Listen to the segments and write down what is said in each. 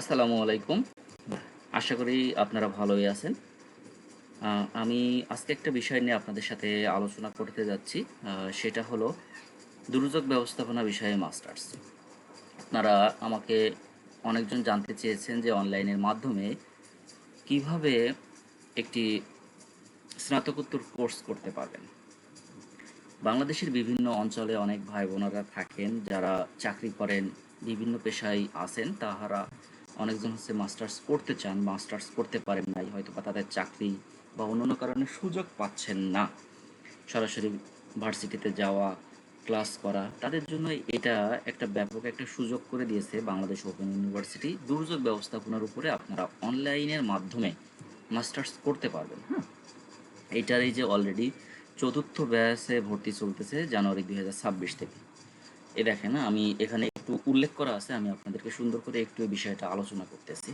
আসসালামু আলাইকুম। আশা করি আপনারা ভালোই আছেন। আমি আজকে একটা বিষয় নিয়ে আপনাদের সাথে আলোচনা করতে যাচ্ছি। সেটা হলো দুর্যোগ ব্যবস্থাপনা বিষয়ে মাস্টার্স। আপনারা আমাকে অনেকজন জানতে চেয়েছেন যে অনলাইনের মাধ্যমে কীভাবে একটি স্নাতকোত্তর কোর্স করতে পারবেন। বাংলাদেশের বিভিন্ন অঞ্চলে অনেক ভাই বোনেরা থাকেন, যারা চাকরি করেন, বিভিন্ন পেশায় আছেন, তাহারা অনেকজন হচ্ছে মাস্টার্স করতে চান, মাস্টার্স করতে পারেন নাই হয়তো বা তাদের চাকরি বা অন্যান্য কারণে সুযোগ পাচ্ছেন না। সরাসরি ভার্সিটিতে যাওয়া, ক্লাস করা, তাদের জন্য এটা একটা ব্যাপক একটা সুযোগ করে দিয়েছে বাংলাদেশ ওপেন ইউনিভার্সিটি দুর্যোগ ব্যবস্থাপনার উপরে আপনারা অনলাইনের মাধ্যমে মাস্টার্স করতে পারবেন হ্যাঁ? এইটার এই যে অলরেডি চতুর্থ ব্যাচে ভর্তি চলতেছে জানুয়ারি দুই হাজার ছাব্বিশ থেকে। এ দেখেন আমি এখানে একটু উল্লেখ করা আছে, আমি আপনাদেরকে সুন্দর করে একটু এই বিষয়টা আলোচনা করতেছি।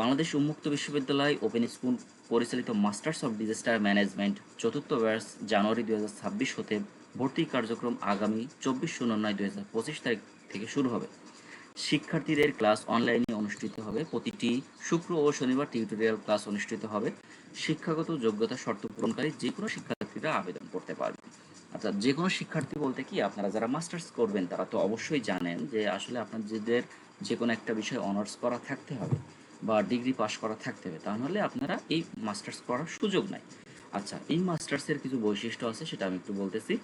বাংলাদেশ উন্মুক্ত বিশ্ববিদ্যালয় ওপেন স্কুল পরিচালিত মাস্টার্স অফ ডিজাস্টার ম্যানেজমেন্ট চতুর্থ ব্যাচ জানুয়ারি দুই হাজার ছাব্বিশ হতে ভর্তি কার্যক্রম আগামী চব্বিশ শূন্য নয় পঁচিশ তারিখ থেকে শুরু হবে। শিক্ষার্থীদের ক্লাস অনলাইনে অনুষ্ঠিত হবে। প্রতিটি শুক্র ও শনিবার টিউটোরিয়াল ক্লাস অনুষ্ঠিত হবে। শিক্ষাগত যোগ্যতা শর্ত পূরণকারী যে কোনো শিক্ষার্থীরা আবেদন করতে পারবে। অর্থাৎ যে কোনো শিক্ষার্থী বলতে কি আপনারা যারা মাস্টার্স করবেন তারা তো অবশ্যই জানেন যে আসলে আপনাদের যে কোনো একটা বিষয়ে অনার্স করা থাকতে হবে বা ডিগ্রি পাশ করা থাকতে হবে। তাহলে আপনারা এই মাস্টার্স করার সুযোগ নাই। আচ্ছা এই মাস্টার্সের কিছু বৈশিষ্ট্য আছে সেটা আমি একটু বলতেছি।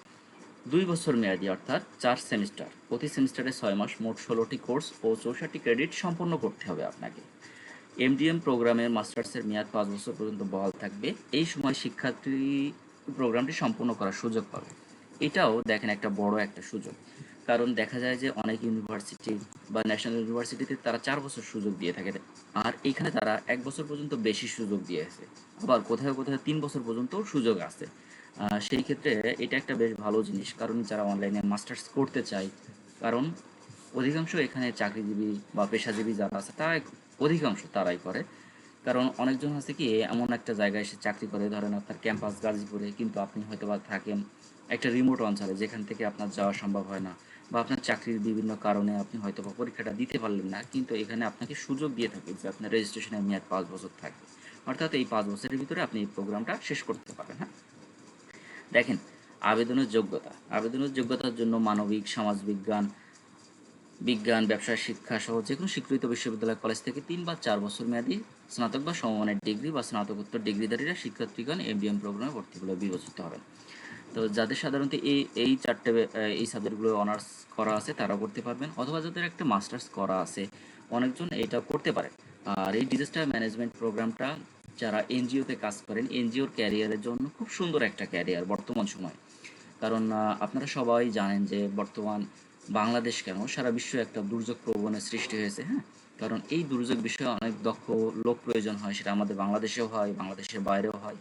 দুই বছর মেয়াদি অর্থাৎ চার সেমিস্টার, প্রতি সেমিস্টারে ছয় মাস মোট ষোলোটি কোর্স ও চৌষট্টি ক্রেডিট সম্পন্ন করতে হবে আপনাকে। এমডিএম প্রোগ্রামের মাস্টার্সের মেয়াদ পাঁচ বছর পর্যন্ত বহাল থাকবে। এই সময় শিক্ষার্থী প্রোগ্রামটি সম্পূর্ণ করার সুযোগ পাবে। এটাও দেখেন একটা বড় একটা সুযোগ। কারণ দেখা যায় যে অনেক ইউনিভার্সিটি বা ন্যাশনাল ইউনিভার্সিটিতে তারা চার বছর সুযোগ দিয়ে থাকে। আর এখানে তারা এক বছর পর্যন্ত বেশি সুযোগ দিয়েছে আবার কোথাও কোথাও তিন বছর পর্যন্ত সুযোগ আছে। সেই ক্ষেত্রে এটা একটা বেশ ভালো জিনিস। কারণ যারা অনলাইনে মাস্টার্স করতে চায়, কারণ অধিকাংশ এখানে চাকরিজীবী বা পেশাজীবী যারা আছে তারা অধিকাংশ তারাই করে। কারণ অনেকজন আছে কি, এমন একটা জায়গায় এসে চাকরি করে, ধরেন আপনার ক্যাম্পাস গাজীপুরে, কিন্তু আপনি হয়তো বা থাকেন একটা রিমোট অঞ্চলে, যেখান থেকে আপনার যাওয়া সম্ভব হয় না বা আপনার চাকরির বিভিন্ন কারণে আপনি হয়তো বা পরীক্ষাটা দিতে পারলেন না, কিন্তু এখানে আপনাকে সুযোগ দিয়ে থাকে যে আপনার রেজিস্ট্রেশনের মেয়াদ পাঁচ বছর থাকবে অর্থাৎ এই পাঁচ বছরের ভিতরে আপনি এই প্রোগ্রামটা শেষ করতে পারেন হ্যাঁ? দেখেন, আবেদনের যোগ্যতা। আবেদনের যোগ্যতার জন্য মানবিক, সমাজবিজ্ঞান বিজ্ঞান, ব্যবসা, শিক্ষা সহ যে কোনো স্বীকৃত বিশ্ববিদ্যালয়, কলেজ থেকে তিন বা চার বছর মেয়াদী স্নাতক বা সমমানের ডিগ্রি বা স্নাতকোত্তর ডিগ্রিধারীরা শিক্ষার্থীগণ এমডিএম প্রোগ্রামে ভর্তি বলে বিবেচিত হবেন। তো যাদের সাধারণত এই এই চারটে, এই সাবজেক্টগুলো অনার্স করা আছে তারা করতে পারবেন, অথবা যাদের একটা মাস্টার্স করা আছে, অনেকজন এটা করতে পারে আর এই ডিজাস্টার ম্যানেজমেন্ট প্রোগ্রামটা যারা এনজিওতে কাজ করেন, এনজিওর ক্যারিয়ারের জন্য খুব সুন্দর একটা ক্যারিয়ার বর্তমান সময়। কারণ আপনারা সবাই জানেন যে বর্তমান বাংলাদেশ কেন? সারা বিশ্ব একটা দুর্যোগ প্রবণের সৃষ্টি হয়েছে হ্যাঁ? কারণ এই দুর্যোগ বিষয়ে অনেক দক্ষ লোক প্রয়োজন হয়, সেটা আমাদের বাংলাদেশেও হয়, বাংলাদেশের বাইরেও হয়।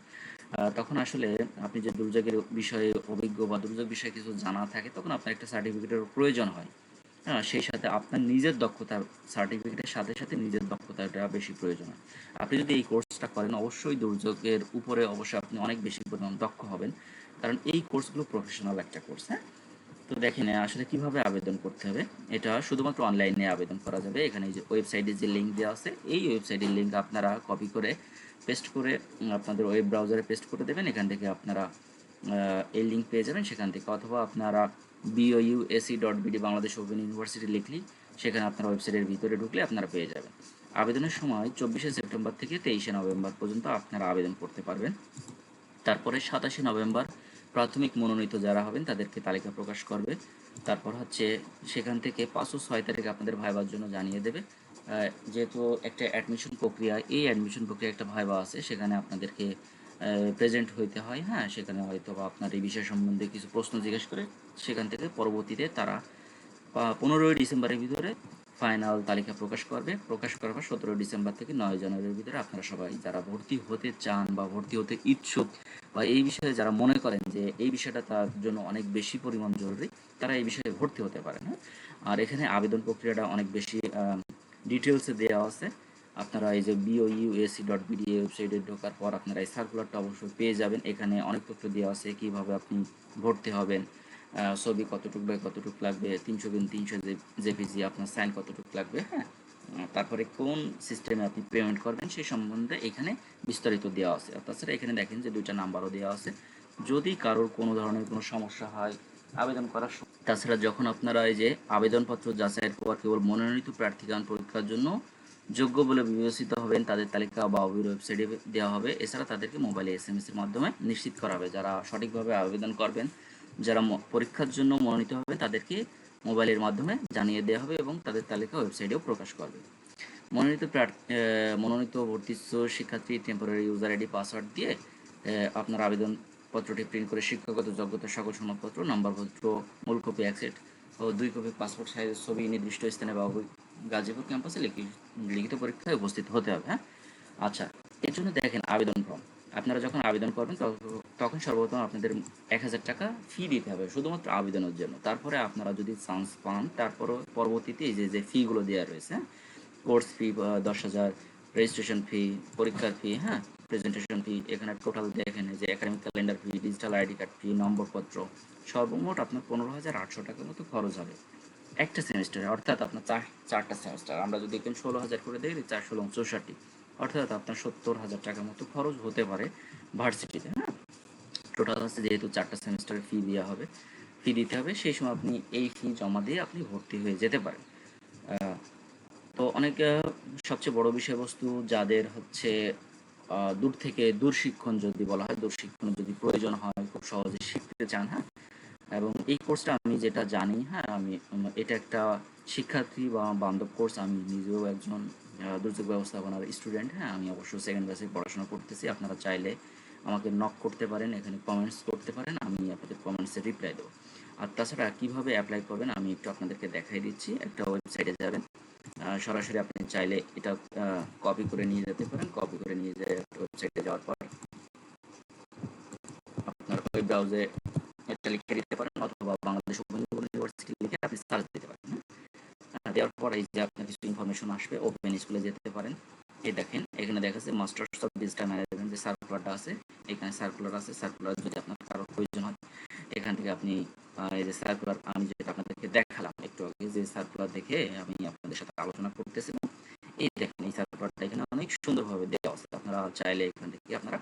তখন আসলে আপনি যে দুর্যোগের বিষয়ে অভিজ্ঞ বা দুর্যোগ বিষয়ে কিছু জানা থাকে, তখন আপনার একটা সার্টিফিকেটের প্রয়োজন হয়। হ্যাঁ সেই সাথে আপনার নিজের দক্ষতা সার্টিফিকেটের সাথে সাথে নিজের দক্ষতাটা বেশি প্রয়োজন হয়। আপনি যদি এই কোর্সটা করেন, অবশ্যই দুর্যোগের উপরে অবশ্যই আপনি অনেক বেশি পরিমাণ দক্ষ হবেন। কারণ এই কোর্সগুলো প্রফেশনাল একটা কোর্স হ্যাঁ? তো দেখেন আসলে কীভাবে আবেদন করতে হবে? এটা শুধুমাত্র অনলাইনে আবেদন করা যাবে। এখানে যে ওয়েবসাইটে যে লিঙ্ক দেওয়া আছে, এই ওয়েবসাইটের লিঙ্ক আপনারা কপি করে পেস্ট করে আপনাদের ওয়েব ব্রাউজারে পেস্ট করে দেবেন। এখান থেকে আপনারা এই লিঙ্ক পেয়ে যাবেন সেখান থেকে। অথবা আপনারা BOU ac dot bd Bangladesh open university লিখলেই সেখানে আপনারা ওয়েবসাইটের ভিতরে ঢুকলে আপনারা পেয়ে যাবেন। আবেদনের সময় চব্বিশে সেপ্টেম্বর থেকে তেইশে নভেম্বর পর্যন্ত আপনারা আবেদন করতে পারবেন। তারপরে সাতাশে নভেম্বর প্রাথমিক মনোনীত যারা হবেন, তাদেরকে তালিকা প্রকাশ করবে। তারপর হচ্ছে সেখান থেকে পাঁচ ও ছয় তারিখ আপনাদের ভাইবার জন্য জানিয়ে দেবে। যেহেতু একটা অ্যাডমিশন প্রক্রিয়া, এই অ্যাডমিশন প্রক্রিয়া একটা ভাইবা আছে, সেখানে আপনাদেরকে প্রেজেন্ট হইতে হয়। হ্যাঁ সেখানে হয়তো বা আপনার এই বিষয় সম্বন্ধে কিছু প্রশ্ন জিজ্ঞেস করে সেখান থেকে পরবর্তীতে তারা পনেরোই ডিসেম্বরের ভিতরে ফাইনাল তালিকা প্রকাশ করবে। প্রকাশ করার পর সতেরো ডিসেম্বর থেকে নয় জানুয়ারির ভিতরে আপনারা সবাই যারা ভর্তি হতে চান বা ভর্তি হতে ইচ্ছুক বা এই বিষয়ে যারা মনে করেন যে এই বিষয়টা তার জন্য অনেক বেশি পরিমাণ জরুরি, তারা এই বিষয়ে ভর্তি হতে পারেন হ্যাঁ? আর এখানে আবেদন প্রক্রিয়াটা অনেক বেশি ডিটেলসে দেওয়া আছে। আপনারা এই যে বিওইউএসি ডট বিডি ওয়েবসাইটে ঢোকার পর আপনারা এই সার্কুলারটা অবশ্যই পেয়ে যাবেন। এখানে অনেক তথ্য দেওয়া আছে কীভাবে আপনি ভর্তি হবেন ছবি কতটুকু বাই কতটুকু লাগবে, তিনশো গুণ তিনশো জেপিজি আপনার সাইন কতটুকু লাগবে হ্যাঁ? তারপরে কোন সিস্টেমে আপনি পেমেন্ট করবেন সেই সম্বন্ধে এখানে বিস্তারিত দেওয়া আছে। তাছাড়া এখানে দেখেন যে দুইটা নাম্বারও দেওয়া আছে। যদি কারোর কোনো ধরনের কোনো সমস্যা হয়, আবেদন করার তাছাড়া যখন আপনারা এই যে আবেদনপত্র যাচাইয়ের পর কেবল মনোনীত প্রার্থীগণ পরীক্ষার জন্য যোগ্য বলে বিবেচিত হবেন, তাদের তালিকা বা অবির ওয়েবসাইটে দেওয়া হবে। এছাড়া তাদেরকে মোবাইলে এস এম এর মাধ্যমে নিশ্চিত করা হবে। যারা সঠিকভাবে আবেদন করবেন যারা পরীক্ষার জন্য মনোনীত হবে, তাদেরকে মোবাইলের মাধ্যমে জানিয়ে দেওয়া হবে এবং তাদের তালিকা ওয়েবসাইটেও প্রকাশ করবে মনোনীত প্রার্থ- মনোনীত ভর্তিচ্ছ শিক্ষার্থী টেম্পোরারি ইউজার আইডি পাসওয়ার্ড দিয়ে আপনার আবেদনপত্রটি প্রিন্ট করে শিক্ষাগত যোগ্যতা, সকল সনদপত্র নাম্বারপত্র মূল কপি অ্যাক্সেট ও দুই কপি পাসপোর্ট সাইজের ছবি, নির্দিষ্ট স্থানে বা গাজীপুর ক্যাম্পাসে লিখি- লিখিত পরীক্ষায় উপস্থিত হতে হবে হ্যাঁ? আচ্ছা এর জন্য দেখেন আবেদন ফর্ম আপনারা যখন আবেদন করবেন তখন- সর্বপ্রথম আপনাদের এক হাজার টাকা ফি দিতে হবে শুধুমাত্র আবেদনের জন্য। তারপরে আপনারা যদি চান্স পান তারপরে পরবর্তীতে এই যে যে ফিগুলো দেওয়া রয়েছে কোর্স ফি দশ হাজার রেজিস্ট্রেশন ফি পরীক্ষার ফি হ্যাঁ? প্রেজেন্টেশন ফি এখানে টোটাল দেখেন যে academic calendar fee digital ID card fee নম্বরপত্র, সর্বমোট আপনার পনেরো হাজার আটশো টাকার মতো খরচ হবে। একটা সেমিস্টারে অর্থাৎ আপনার চার, চারটা সেমিস্টার আমরা যদি এখানে ষোলো হাজার করে দেখি চারশো চৌষট্টি। অর্থাৎ আপনার সত্তর হাজার টাকার মতো খরচ হতে পারে ভার্সিটিতে হ্যাঁ? টোটাল আছে যেহেতু চারটা সেমিস্টারের ফি দেওয়া হবে ফি দিতে হবে, সেই সময় আপনি এই ফি জমা দিয়ে আপনি ভর্তি হয়ে যেতে পারেন। তো অনেক সবচেয়ে বড় বিষয়বস্তু যাদের হচ্ছে দূর থেকে দূর শিক্ষণ যদি বলা হয়, দূর শিক্ষণ যদি প্রয়োজন হয়, খুব সহজে শিখতে চান হ্যাঁ? এবং এই কোর্সটা আমি যেটা জানি হ্যাঁ আমি এটা একটা শিক্ষার্থী বা বান্ধব কোর্স আমি নিজেও একজন দুর্যোগ ব্যবস্থাপনার স্টুডেন্ট হ্যাঁ আমি অবশ্য সেকেন্ড ব্যাচে পড়াশোনা করতেছি। আপনারা চাইলে আমাকে নক করতে পারেন, এখানে কমেন্টস করতে পারেন, আমি আপনাদের কমেন্টসে রিপ্লাই দেবো। আর তাছাড়া কীভাবে অ্যাপ্লাই করবেন আমি একটু আপনাদেরকে দেখাই দিচ্ছি, একটা ওয়েবসাইটে যাবেন। সরাসরি আপনি চাইলে এটা কপি করে নিয়ে যেতে পারেন কপি করে নিয়ে যেয়ে ওয়েবসাইটে যাওয়ার পর আপনার ওয়েব ব্রাউজে এটা লিখে দিতে পারেন, অথবা বাংলাদেশ ইউনিভার্সিটি লিখে আপনি সার্চ দিতে পারেন হ্যাঁ? দেওয়ার পর এই যে আপনার কিছু ইনফরমেশন আসবে ওপেন স্কুলে যেতে পারেন। এই দেখেন, এখানে দেখা যাচ্ছে মাস্টার্স অফ ডিজিটাল ম্যানেজমেন্ট যে সার্কুলারটা আছে, এখানে সার্কুলার আছে সার্কুলার যদি আপনার কারোর প্রয়োজন হয়, এখান থেকে আপনি এই যে সার্কুলার আমি যেটা আপনাদেরকে দেখালাম একটু আগে, যে সার্কুলার দেখে আমি আপনাদের সাথে আলোচনা করতেছিলাম, এই দেখেন, এই সার্কুলারটা এখানে অনেক সুন্দরভাবে দেওয়া আছে। আপনারা চাইলে এখান থেকে আপনারা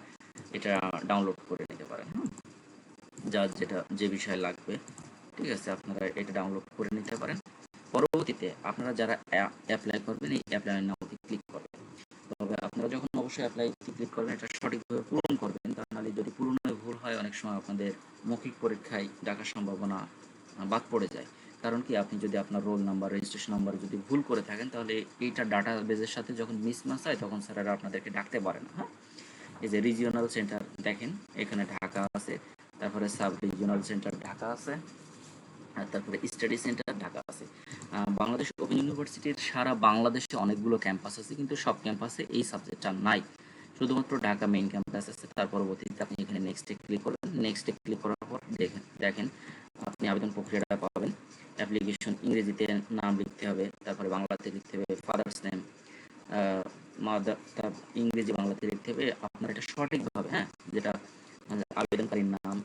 এটা ডাউনলোড করে নিতে পারেন হ্যাঁ যার যেটা, যে বিষয় লাগবে, ঠিক আছে, আপনারা এটা ডাউনলোড করে নিতে পারেন। পরবর্তীতে আপনারা যারা অ্যাপ্লাই করবেন, এই অ্যাপ্লাই নামতে ক্লিক করবেন। তবে আপনারা যখন অবশ্যই অ্যাপ্লাই ক্লিক করবেন, এটা সঠিকভাবে পূরণ করবেন। তা নাহলে যদি পূরণে ভুল হয়, অনেক সময় আপনাদের মৌখিক পরীক্ষায় ডাকার সম্ভাবনা বাদ পড়ে যায়। কারণ কি, আপনি যদি আপনার রোল নাম্বার রেজিস্ট্রেশন নাম্বার যদি ভুল করে থাকেন, তাহলে এইটা ডাটা বেজের সাথে যখন মিসম্যাচ হয়, তখন স্যারেরা আপনাদেরকে ডাকতে পারে না হ্যাঁ? এই যে রিজিওনাল সেন্টার দেখেন, এখানে ঢাকা আছে, তারপরে সাব রিজিওনাল সেন্টার ঢাকা আছে, আর তারপরে স্টাডি সেন্টার বাংলাদেশ ওপেন ইউনিভার্সিটির সারা বাংলাদেশে অনেকগুলো ক্যাম্পাস আছে, কিন্তু সব ক্যাম্পাসে এই সাবজেক্টটা নাই। শুধুমাত্র ঢাকা মেইন ক্যাম্পাস আছে, তার পরবর্তীতে আপনি এখানে নেক্সটে ক্লিক করবেন। নেক্সটে ক্লিক করার পর দেখেন দেখেন, আপনি আবেদন প্রক্রিয়াটা পাবেন। অ্যাপ্লিকেশন ইংরেজিতে নাম লিখতে হবে, তারপরে বাংলাতে লিখতে হবে ফাদার্স নেম মাদার তার ইংরেজি বাংলাতে লিখতে হবে। আপনার এটা সঠিকভাবে হ্যাঁ যেটা আবেদনকারীর নাম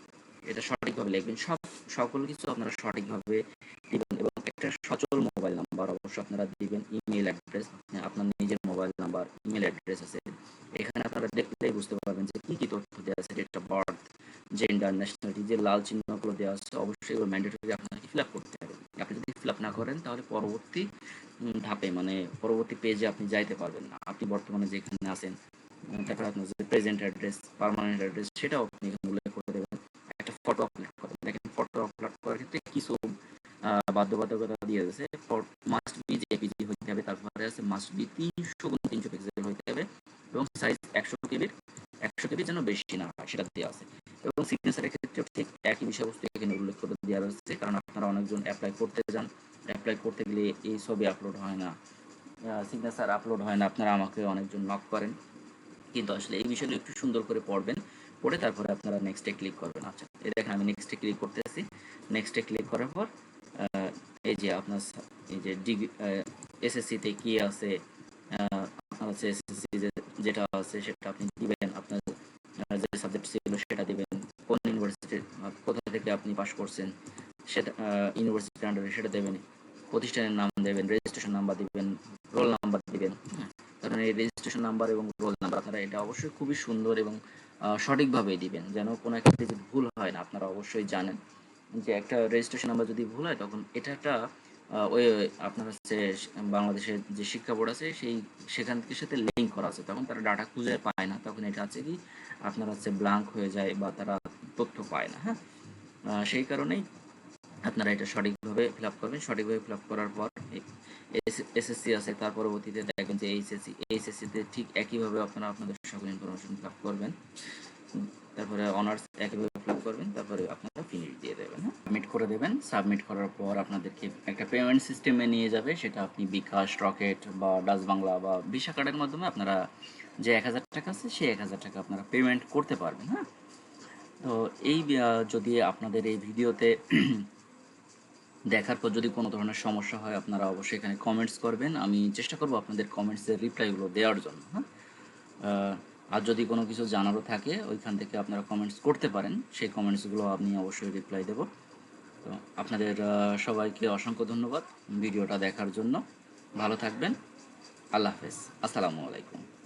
এটা সঠিকভাবে লিখবেন। সব, সকল কিছু আপনারা সঠিকভাবে দিবেন এবং একটা সচল মোবাইল নাম্বার অবশ্যই আপনারা দিবেন ইমেল অ্যাড্রেস আপনার নিজের মোবাইল নাম্বার ইমেল অ্যাড্রেস আছে। এখানে আপনারা দেখলেই বুঝতে পারবেন যে কি কি তথ্য দেওয়া আছে, date of birth, gender nationality যে লাল চিহ্নগুলো দেওয়া আছে, অবশ্যই এগুলো ম্যান্ডেটরি আপনাকে ফিল আপ করতে হবে। আপনি যদি ফিল আপ না করেন, তাহলে পরবর্তী ধাপে মানে পরবর্তী পেজে আপনি যাইতে পারবেন না। আপনি বর্তমানে যেখানে আছেন তারপরে আপনার যে প্রেজেন্ট অ্যাড্রেস পার্মানেন্ট অ্যাড্রেস সেটাও আপনি এখানে উল্লেখ করে দেবেন একটা ফটো আপলোড করেন দেখেন ফটো আপলোড করার ক্ষেত্রে কিছু বাধ্যবাধকতা দিয়ে দিয়েছে। মাস্ট বি জেপিজি হইতে হবে, তারপরে আছে মাস্ট বি তিনশো গুণ তিনশো পিক্সেল হইতে হবে এবং সাইজ একশো কেবির একশো কেবির যেন বেশি না হয়, সেটা দেওয়া আছে। এবং সিগনেচারের ক্ষেত্রে ঠিক একই বিষয়বস্তু এখানে উল্লেখ করে দেওয়া রয়েছে, কারণ আপনারা অনেকজন অ্যাপ্লাই করতে যান। অ্যাপ্লাই করতে গেলে এই ছবি আপলোড হয় না সিগনেচার আপলোড হয় না। আপনারা আমাকে অনেকজন নক করেন। কিন্তু আসলে এই বিষয়গুলো একটু সুন্দর করে পড়বেন। পড়ে তারপরে আপনারা নেক্সটে ক্লিক করবেন। আচ্ছা এই দেখেন আমি নেক্সটে ক্লিক করতেছি। নেক্সটে ক্লিক করার পর এই যে আপনার এই যে ডিগ্রি এসএসসিতে কি আছে আপনার হচ্ছে এসএসসি যেটা আছে সেটা আপনি দিবেন, আপনার যে সাবজেক্ট ছিল সেটা দিবেন। কোন ইউনিভার্সিটি কোথা থেকে আপনি পাশ করছেন সেটা ইউনিভার্সিটির আন্ডারে সেটা দেবেন। প্রতিষ্ঠানের নাম দেবেন রেজিস্ট্রেশন নাম্বার দিবেন রোল নাম্বার দিবেন কারণ এই রেজিস্ট্রেশন নাম্বার এবং রোল নাম্বার আপনারা এটা অবশ্যই খুবই সুন্দর এবং সঠিকভাবে দিবেন, যেন কোনো একটা যদি ভুল হয় না, আপনারা অবশ্যই জানেন যে একটা রেজিস্ট্রেশন নাম্বার যদি ভুল হয়, তখন এটা একটা ওই, আপনার হচ্ছে বাংলাদেশের যে শিক্ষা বোর্ড আছে, সেই, সেখান থেকে সাথে লিঙ্ক করা আছে। তখন তারা ডাটা খুঁজে পায় না, তখন এটা আছে কি, আপনার হচ্ছে ব্ল্যাঙ্ক হয়ে যায় বা তারা তথ্য পায় না হ্যাঁ? সেই কারণেই আপনারা এটা সঠিকভাবে ফিল আপ করবেন। সঠিকভাবে ফিল আপ করার পর এসএসসি আছে, তার পরবর্তীতে যে এইচএসসি এইচএসসিতে ঠিক একইভাবে আপনারা আপনাদের সকল ইনফরমেশন ফিল করবেন। তারপরে অনার্স একইভাবে ফিল করবেন, তারপরে আপনারা ফিনিশ দিয়ে দেবেন হ্যাঁ? সাবমিট করে দেবেন। সাবমিট করার পর আপনাদেরকে একটা পেমেন্ট সিস্টেমে নিয়ে যাবে। সেটা আপনি বিকাশ রকেট বা ডাচ বাংলা বা ভিসা কার্ডের মাধ্যমে আপনারা যে এক হাজার টাকা আছে, সেই এক হাজার টাকা আপনারা পেমেন্ট করতে পারবেন হ্যাঁ? তো এই যদি আপনাদের এই ভিডিওতে দেখার পর যদি কোনো ধরনের সমস্যা হয়, আপনারা অবশ্যই এখানে কমেন্টস করবেন। আমি চেষ্টা করব আপনাদের কমেন্টসের রিপ্লাইগুলো দেওয়ার জন্য হ্যাঁ? আর যদি কোনো কিছু জানারও থাকে, ওইখান থেকে আপনারা কমেন্টস করতে পারেন। সেই কমেন্টসগুলো আমি অবশ্যই রিপ্লাই দেব। তো আপনাদের সবাইকে অসংখ্য ধন্যবাদ ভিডিওটা দেখার জন্য। ভালো থাকবেন। আল্লাহ হাফেজ। আসসালামু আলাইকুম।